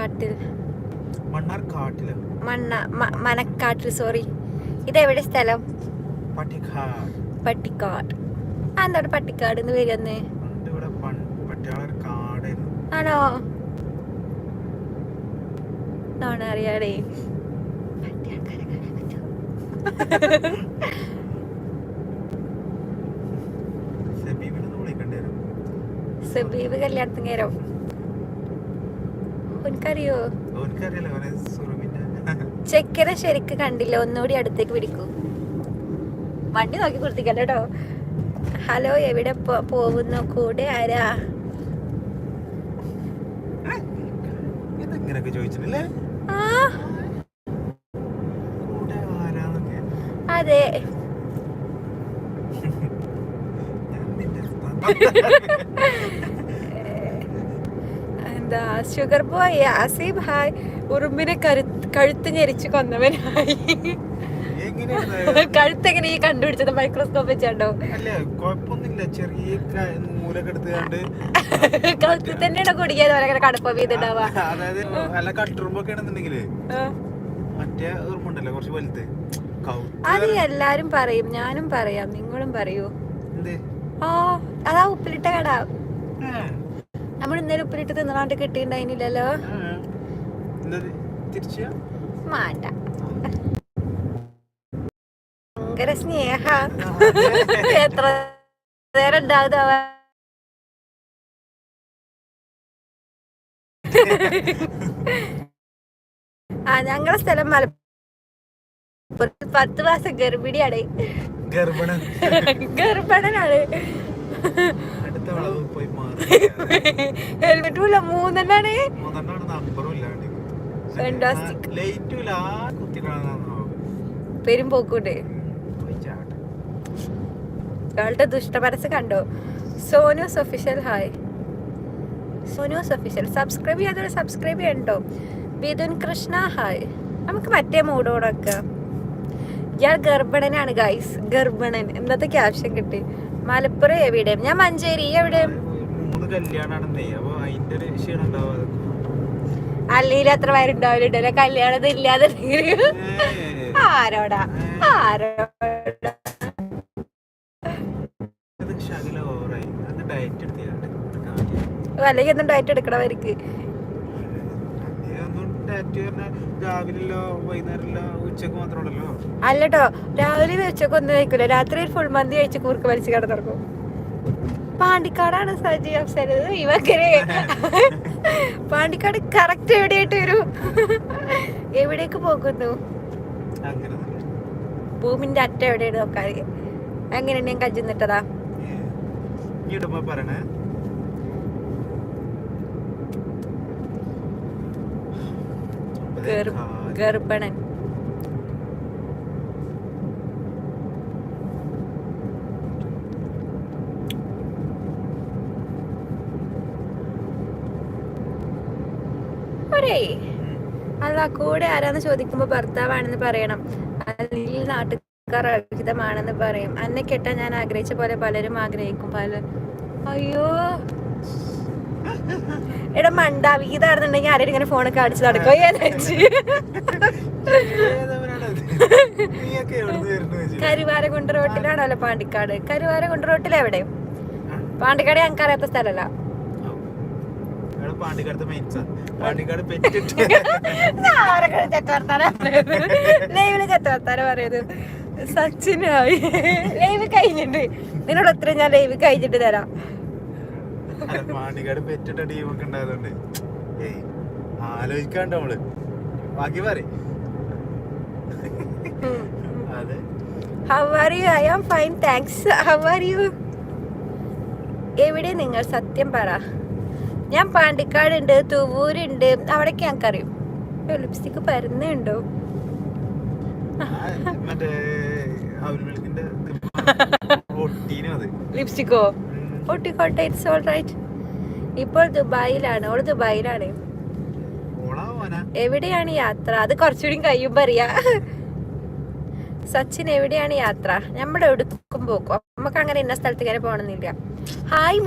കാട്ടിൽ. മണ്ണാർ കാട്ടിൽ മണ്ണ മനക്കാട്ടിൽ സോറി ഇതെവിടെ സ്ഥലം? പട്ടിക്കാട്. പട്ടിക്കാട്. ആ എന്താണ് പട്ടിക്കാട് എന്ന് വരുന്നേ ആണോ? നോണ അറിയാടേ സബീബ് കല്യാണത്തിന് നേരം. എനിക്കറിയോ ചെക്കനെ ശരിക്ക് കണ്ടില്ല ഒന്നുകൂടി അടുത്തേക്ക് പിടിക്കൂ. വണ്ടി നോക്കി കൊടുത്തിക്കല്ലോ കേട്ടോ ഹലോ എവിടെ പോകുന്നു? കൂടെ ആരാ? അതെ. എന്താ ഷുഗർ ബോയ് ആസിഫ് ഹായ് ഉറുമ്പിനെ കരു കഴുത്ത് ഞെരിച്ച് കൊന്നവനായി. കഴുത്ത് കഴുത്തെങ്ങനെ ഈ കണ്ടുപിടിച്ചത് മൈക്രോസ്കോപ്പ് വെച്ചാണ്ടോ? കഴുത്തിൽ തന്നെയാണ് കുടിക്കാൻ അവരങ്ങനെ കടുപ്പം അത് എല്ലാരും പറയും ഞാനും പറയാം നിങ്ങളും പറയൂ. ആ അതാ ഉപ്പിലിട്ട കട. നമ്മൾ ഇന്നലെ ഉപ്പിലിട്ട് തിന്നാണ്ട് തിരിച്ച? മാണ്ട. ഭയങ്കര സ്നേഹ. എത്ര നേരം ഉണ്ടാവുക ആ ഞങ്ങളെ സ്ഥലം മലപ്പുറത്ത് പത്ത് മാസം ഗർഭിണിയാണ്. ഗർഭണ ഗർഭണനാണ്. ഹെൽമെറ്റും ഇല്ല മൂന്നെണ്ണാണ്. പെരും ദുഷ്ടമനസ് കണ്ടോ? Sonus official hi Sonus official subscribe ചെയ്യാതെ സബ്സ്ക്രൈബ് ചെയ്യണ്ടോ വിതുൻ കൃഷ്ണ ഹായ് നമുക്ക് മറ്റേ മൂടോടൊക്കെ ഇയാൾ ഗർഭിണനാണ് ഗൈസ് ഗർഭിണൻ. എന്നത്തെ ക്യാപ്ഷൻ കിട്ടി മലപ്പുറം എവിടെ ഞാൻ മഞ്ചേരി. എവിടെ? അല്ലെങ്കിൽ അത്ര പേരുണ്ടാവില്ലല്ലോ. കല്യാണം ഇല്ലാതെ ആരോടാ? ആരോടാ? അല്ലെങ്കിൽ ഒന്നും ഡയറ്റ് എടുക്കണവർക്ക് അല്ലട്ടോ രാവിലെ ഉച്ചയ്ക്ക് ഒന്നും കഴിക്കൂല. രാത്രി ഫുൾ മന്തി കഴിച്ച് കൂർക്ക് വലിച്ച് കിടന്നിറക്കും പാണ്ടിക്കാടാണ് സജി അഫ്സരത് ഇവക്കരെ പാണ്ടിക്കാട് കറക്റ്റ് എവിടെയായിട്ട് വരും? എവിടേക്ക് പോകുന്നു? ഭൂമിന്റെ അറ്റം എവിടെയാണ് നോക്കാറ് അങ്ങനെയാണ് ഞാൻ കജ്ജുന്നിട്ടതാ? പറയണേ. ഗർഭണൻ. അല്ല കൂടെ ആരാന്ന് ചോദിക്കുമ്പോ ഭർത്താവാണെന്ന് പറയണം. അല്ലെങ്കിൽ നാട്ടുകാർ അർഹിതമാണെന്ന് പറയും. അന്നെ കെട്ടാൻ ഞാൻ ആഗ്രഹിച്ച പോലെ പലരും ആഗ്രഹിക്കും. പല അയ്യോ എടാ മണ്ട വീതാണെന്നുണ്ടെങ്കിൽ ആരെയും ഇങ്ങനെ ഫോണൊക്കെ അടിച്ച് നടക്കോ നീയൊക്കെ കരുവാര കുണ്ട് റോട്ടിലാണല്ലോ പാണ്ടിക്കാട്. കരുവാര കുണ്ട് റോട്ടിൽ എവിടെ? പാണ്ടിക്കാട് ഞങ്ങൾക്ക് അറിയാത്ത സ്ഥലമല്ല പാണ്ടിക്കാട് മെയിൻസാ പാണ്ടിക്കാട് പെറ്റിട്ട്. ലൈവിൽ ചെറ്റവർത്താനം പറയുന്നത്. സച്ചിനായി. ലൈവ് കഴിഞ്ഞിട്ട്. നിന്നോട് ഒത്തിരി ഞാൻ ലൈവ് കഴിഞ്ഞിട്ട് തരാം. പാണ്ടിക്കാട് പെറ്റിട്ട ടീമൊക്കെ ഉണ്ടായതുകൊണ്ട്. ഏയ് ആലോചിക്കാണ്ട് നമ്മൾ. ബാക്കി പറ അതെ. How are you I am fine thanks how are you എവിടെ നിങ്ങൾ? സത്യം പറ. ഞാൻ പാണ്ടിക്കാടുണ്ട് തുവൂരുണ്ട്. അവിടേക്ക് ഞങ്ങൾക്കറിയും. ലിപ്സ്റ്റിക് പരുന്നുണ്ടോ? ലിപ്സ്റ്റിക്കോ ഉം. ഒട്ടിക്കോട്ടെ ഇറ്റ്സ് ഓൾ റൈറ്റ് ഇപ്പോൾ ദുബായിലാണ്. ഓൾ ദുബായിലാണ്. എവിടെയാണ് യാത്ര? അത് കുറച്ചുകൂടി കഴിയുമ്പോ അറിയാ. സച്ചിൻ എവിടെയാണ് യാത്ര? നമ്മുടെ എടുക്കും പോക്കും. നമുക്ക് അങ്ങനെ ഇന്ന സ്ഥലത്ത് ഇങ്ങനെ പോകണമെന്നില്ല ഹായ്